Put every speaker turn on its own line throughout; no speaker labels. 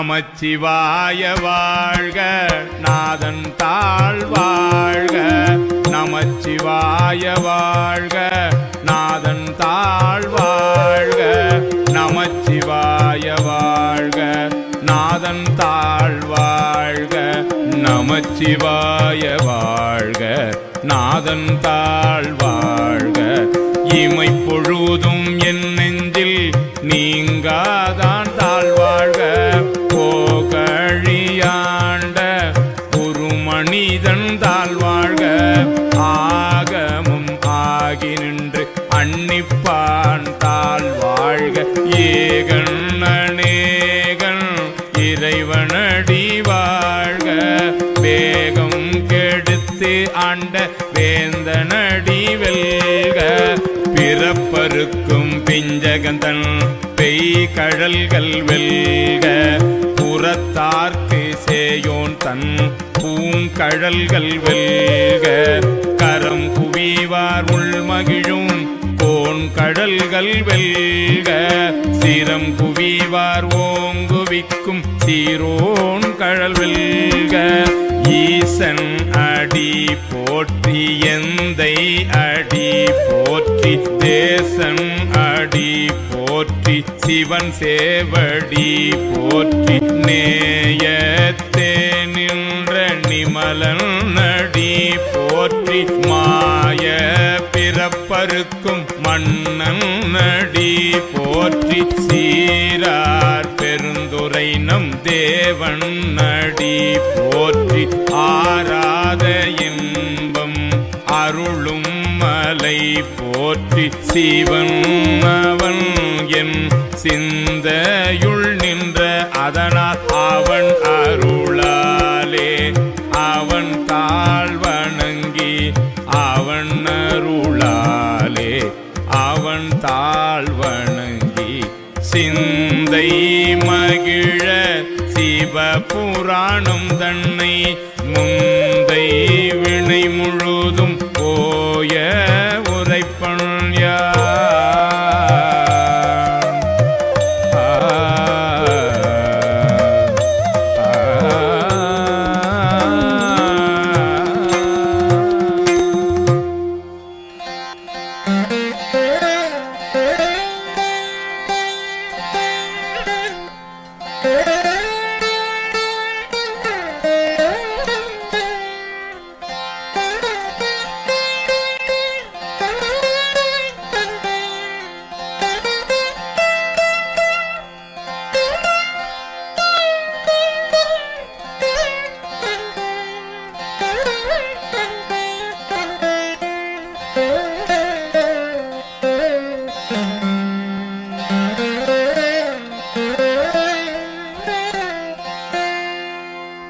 நமச்சிவாய வாழ்க நாதன் தாழ் வாழ்க. நமச்சிவாய வாழ்க நாதன் தாழ் வாழ்க. நமச்சிவாய வாழ்க நாதன் தாழ் வாழ்க. நமச்சிவாய வாழ்க நாதன் தாழ் மன்னிப்பான் தாள் வாழ்க ஏகன் அநேகன் இறைவனடி வாழ்க வேகம் கெடுத்து ஆண்ட வேந்தனடி வெல்க. பிறப்பருக்கும் பிஞ்சகந்தன் பெய் கடல்கள் வெல்க. புறத்தார்க்கு சேயோன் தன் பூங்கழல்கள் வெல்க. கரம் குவிவார் உள்மகிழும் பொன் கடல்கள் வெல்க. சீரம் குவிவார் ஓங்குவிக்கும் சீரோன் கடல் வெல்க. ஈசன் அடி போற்றி எந்தை அடி போற்றி தேசன் அடி போற்றி சிவன் சேவடி போற்றி நே பிறப்பருக்கும் மன்னன் நடி போற்றி சீரார் பெருந்துரை நம் தேவன் நடி போற்றி ஆராத இன்பம் அருளும் மலை போற்றி சிவன் அவன் என் சிந்தையுள் நின்ற அதனால் அவன் புராணம் தன்னை முந்தை வினை முழுதும் போய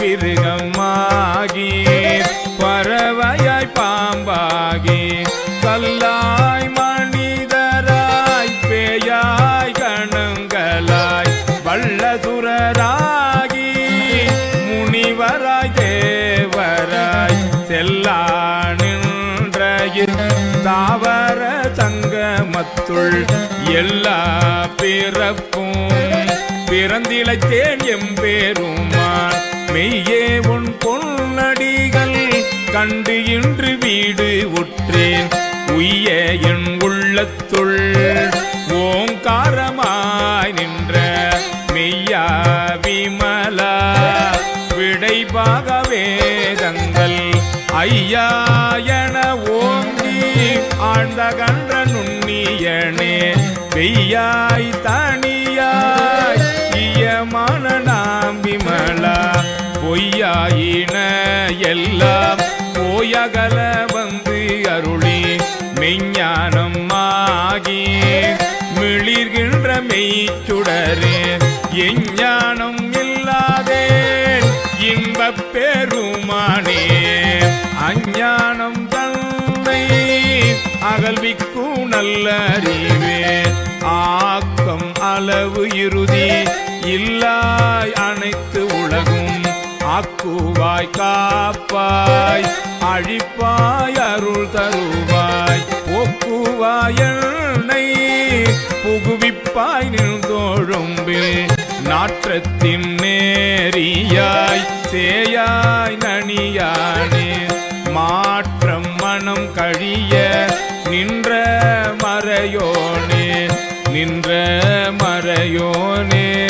பல்விருகமாகி பறவையாய் பாம்பாகி கல்லாய் மனிதராய் பேயாய் கணங்களாய் வல்லசுரராகி முனிவராய் தேவராய் செல்லா நின்ற தாவர தங்கமத்துள் எல்லா பிறப்பும் பிறந்திழைத்தேன் எம்பேருமான். மெய்யே உன் பொன்னடிகள் கண்டு இன்று வீடு உற்றேன். உய்ய என் உள்ளத்துள் ஓங்காரமாய் நின்ற மெய்யா விமலா. விடைபாக வேதங்கள் ஐயா என ஓங்கி ஆழ்ந்த கன்ற நுண்ணியனே. பெய்யாய் தனி பொய்யாயின எல்லாம் போயகல வந்து அருளி மெஞ்ஞானம் ஆகி மிளிர்கின்ற மெய்ச்சுடரே எஞ்ஞானம் இல்லாதே இன்பப் பெருமானே. அஞ்ஞானம் தந்தை அகல்விக்கும் நல்ல அறிவே ஆக்கம் அளவு இறுதி இல்லாய் ஆக்குவாய் காப்பாய் அழிப்பாய் அருள் தருவாய். போக்குவாய் என்னை புகுவிப்பாய் நின்றோழும்பில் நாற்றத்தின் நேரியாய் சேயாய் நனியானே. மாற்றம் மனம் கழிய நின்ற மறையோனே நின்ற மறையோனே.